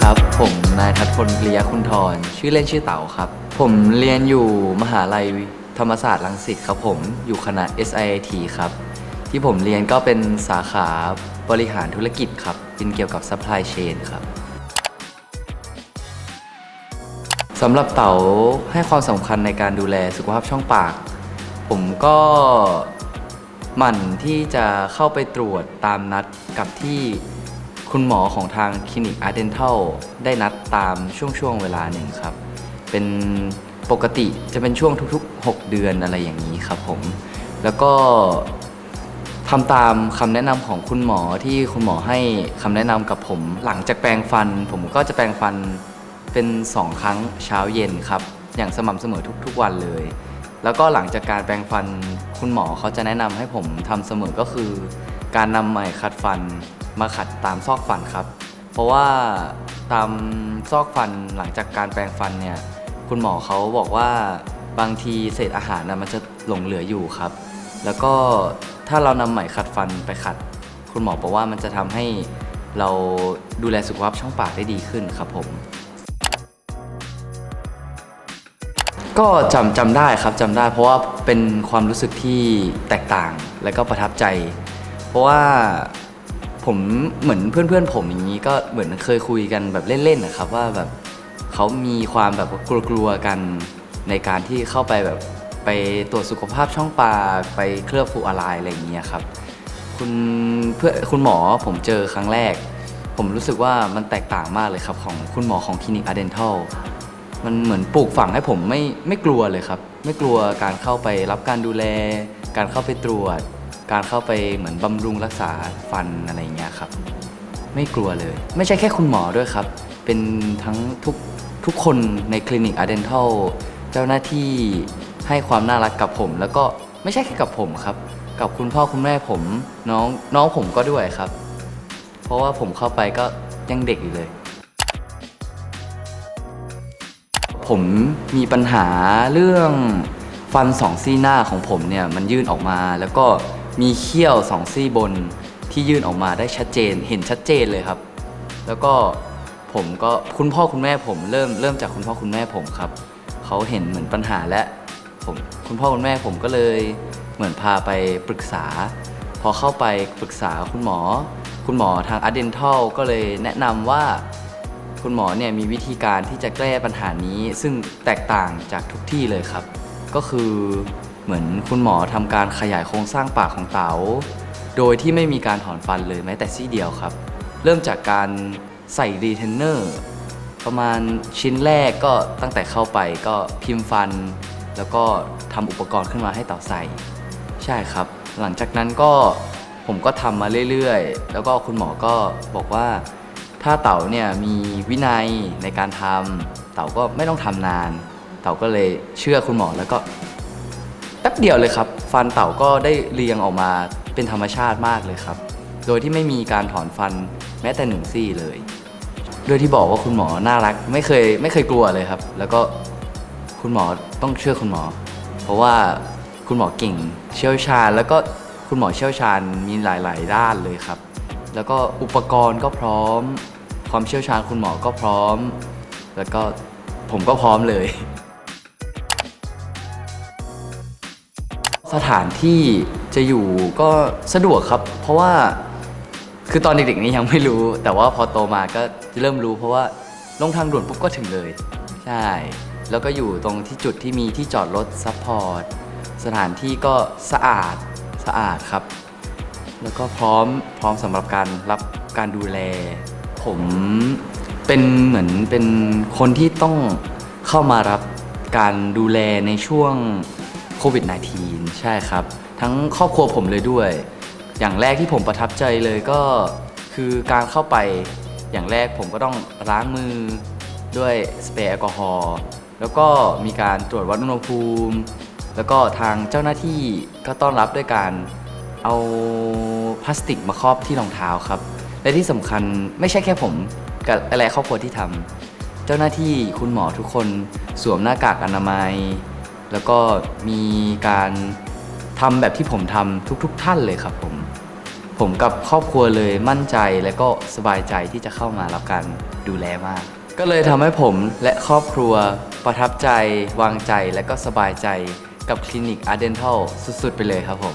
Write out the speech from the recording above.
ครับ ผมนายทัศพลกริยคุณทรชื่อเล่นชื่อเต๋าครับ ผมเรียนอยู่มหาลัยธรรมศาสตร์รังสิตครับผมอยู่คณะ SIT ครับ ที่ผมเรียนก็เป็นสาขาบริหารธุรกิจครับ เป็นเกี่ยวกับ supply chain ครับสำหรับเต๋าให้ความสำคัญในการดูแลสุขภาพช่องปาก ผมก็หมั่นที่จะเข้าไปตรวจตามนัดกับที่ คุณหมอของทางคลินิกอาร์เดนทัลได้นัดตามช่วงช่วงเวลาหนึ่งครับ เป็นปกติจะเป็นช่วงทุกๆ 6 เดือนอะไรอย่างนี้ครับผม แล้วก็ทำตามคำแนะนำของคุณหมอที่คุณหมอให้คำแนะนำกับผม หลังจากแปรงฟัน ผมก็จะแปรงฟันเป็น 2 ครั้งเช้าเย็นครับ อย่างสม่ำเสมอทุกๆวันเลย แล้วก็หลังจากการแปรงฟันคุณหมอเขาจะแนะนำให้ผมทำเสมอก็คือ การนำไหมขัดฟัน มาขัดตามซอกฟันครับ เพราะว่าตามซอกฟันหลังจากการแปรงฟันเนี่ยคุณหมอเขาบอกว่าบางทีเศษอาหารนะมันจะหลงเหลืออยู่ครับ แล้วก็ถ้าเรานำไหมขัดฟันไปขัด คุณหมอบอกว่ามันจะทำให้เราดูแลสุขภาพช่องปากได้ดีขึ้นครับผม ก็จำจำได้ครับจำได้ เพราะว่าเป็นความรู้สึกที่แตกต่างและก็ประทับใจ เพราะว่า ผมเหมือนเพื่อนๆ ผมอย่างนี้ก็เหมือนเคยคุยกันแบบเล่นๆนะครับว่าแบบเขามีความแบบกลัวๆกันในการที่เข้าไปแบบไปตรวจสุขภาพช่องปากไปเคลือบฟูอะไรอะไรอย่างเงี้ยครับคุณเพื่อคุณหมอผมเจอครั้งแรก ผมรู้สึกว่ามันแตกต่างมากเลยครับของคุณหมอของคลินิกอาเดนทัลมันเหมือนปลูกฝังให้ผมไม่ไม่กลัวเลยครับ ไม่กลัวการเข้าไปรับการดูแล การเข้าไปตรวจ การเข้าไปเหมือนบำรุงรักษาฟันอะไรอย่างเงี้ยครับ ไม่กลัวเลย ไม่ใช่แค่คุณหมอด้วยครับ เป็นทั้งทุกทุกคนในคลินิกอาร์เดนทัลเจ้าหน้าที่ให้ความน่ารักกับผม แล้วก็ไม่ใช่แค่กับผมครับ กับคุณพ่อคุณแม่ผมน้องน้องผมก็ด้วยครับ เพราะว่าผมเข้าไปก็ยังเด็กอยู่เลย ผมมีปัญหาเรื่องฟันสองซี่หน้าของผมเนี่ยมันยื่นออกมาแล้วก็ มีเขี้ยวสองซี่บนที่ยื่นออกมาได้ชัดเจนเห็นชัดเจนเลยครับ แล้วก็ผมก็คุณพ่อคุณแม่ผมเริ่มเริ่มจากคุณพ่อคุณแม่ผมครับเขาเห็นเหมือนปัญหาและผมคุณพ่อคุณแม่ผมก็เลยเหมือนพาไปปรึกษา พอเข้าไปปรึกษาคุณหมอ คุณหมอทางอเดนทัลก็เลยแนะนำว่าคุณหมอเนี่ยมีวิธีการที่จะแก้ปัญหานี้ ซึ่งแตกต่างจากทุกที่เลยครับ ก็คือ เหมือนคุณหมอทำการขยายโครงสร้างปากของเต๋า โดยที่ไม่มีการถอนฟันเลยแม้แต่ซี่เดียวครับ เริ่มจากการใส่รีเทนเนอร์ประมาณชิ้นแรกก็ตั้งแต่เข้าไปก็พิมพ์ฟัน แล้วก็ทำอุปกรณ์ขึ้นมาให้เต๋าใส่ ใช่ครับ หลังจากนั้นก็ผมก็ทำมาเรื่อยๆ แล้วก็คุณหมอก็บอกว่า ถ้าเต๋าเนี่ยมีวินัยในการทำเต๋าก็ไม่ต้องทำนาน เต๋าก็เลยเชื่อคุณหมอแล้วก็ ป๊บเดียวเลยครับ ฟันเต๋าก็ได้เรียงออกมาเป็นธรรมชาติมากเลยครับ โดยที่ไม่มีการถอนฟันแม้แต่หนึ่งซี่เลยโดยที่บอกว่าคุณหมอน่ารัก ไม่เคยไม่เคยกลัวเลยครับ แล้วก็คุณหมอต้องเชื่อคุณหมอ เพราะว่าคุณหมอเก่งเชี่ยวชาญ แล้วก็คุณหมอเชี่ยวชาญมีหลาย ๆ ด้านเลยครับ แล้วก็อุปกรณ์ก็พร้อม ความเชี่ยวชาญคุณหมอก็พร้อม แล้วก็ผมก็พร้อมเลย สถานที่จะอยู่ก็สะดวกครับ เพราะว่าคือตอนเด็กๆนี่ยังไม่รู้ แต่ว่าพอโตมาก็เริ่มรู้ เพราะว่าลงทางด่วนปุ๊บก็ถึงเลย ใช่ แล้วก็อยู่ตรงที่จุดที่มีที่จอดรถซัพพอร์ตสถานที่ก็สะอาดสะอาดครับ แล้วก็พร้อมพร้อมสำหรับการรับการดูแล ผมเป็นเหมือนเป็นคนที่ต้องเข้ามารับการดูแลในช่วง วิด -19 ใช่ครับ ทั้งครอบครัวผมเลยด้วย อย่างแรกที่ผมประทับใจเลยก็คือการเข้าไปอย่างแรกผมก็ต้องล้างมือด้วยสเปรย์แอลกอฮอล์แล้วก็มีการตรวจวัดอุณหภูมิ แล้วก็ทางเจ้าหน้าที่ก็ต้อนรับด้วยการเอาพลาสติกมาครอบที่รองเท้าครับ และที่สำคัญไม่ใช่แค่ผมกับหลายๆครอบครัวที่ทำเจ้าหน้าที่คุณหมอทุกคนสวมหน้ากากอนามัย แล้วก็มีการทำแบบที่ผมทำทุกๆทท่านเลยครับผม ผมกับครอบครัวเลยมั่นใจและก็สบายใจที่จะเข้ามารับการดูแลมาก ก็เลยทำให้ผมและครอบครัวประทับใจ วางใจและก็สบายใจกับคลินิกอาร์เดนทัลสุด ๆ ไปเลยครับผม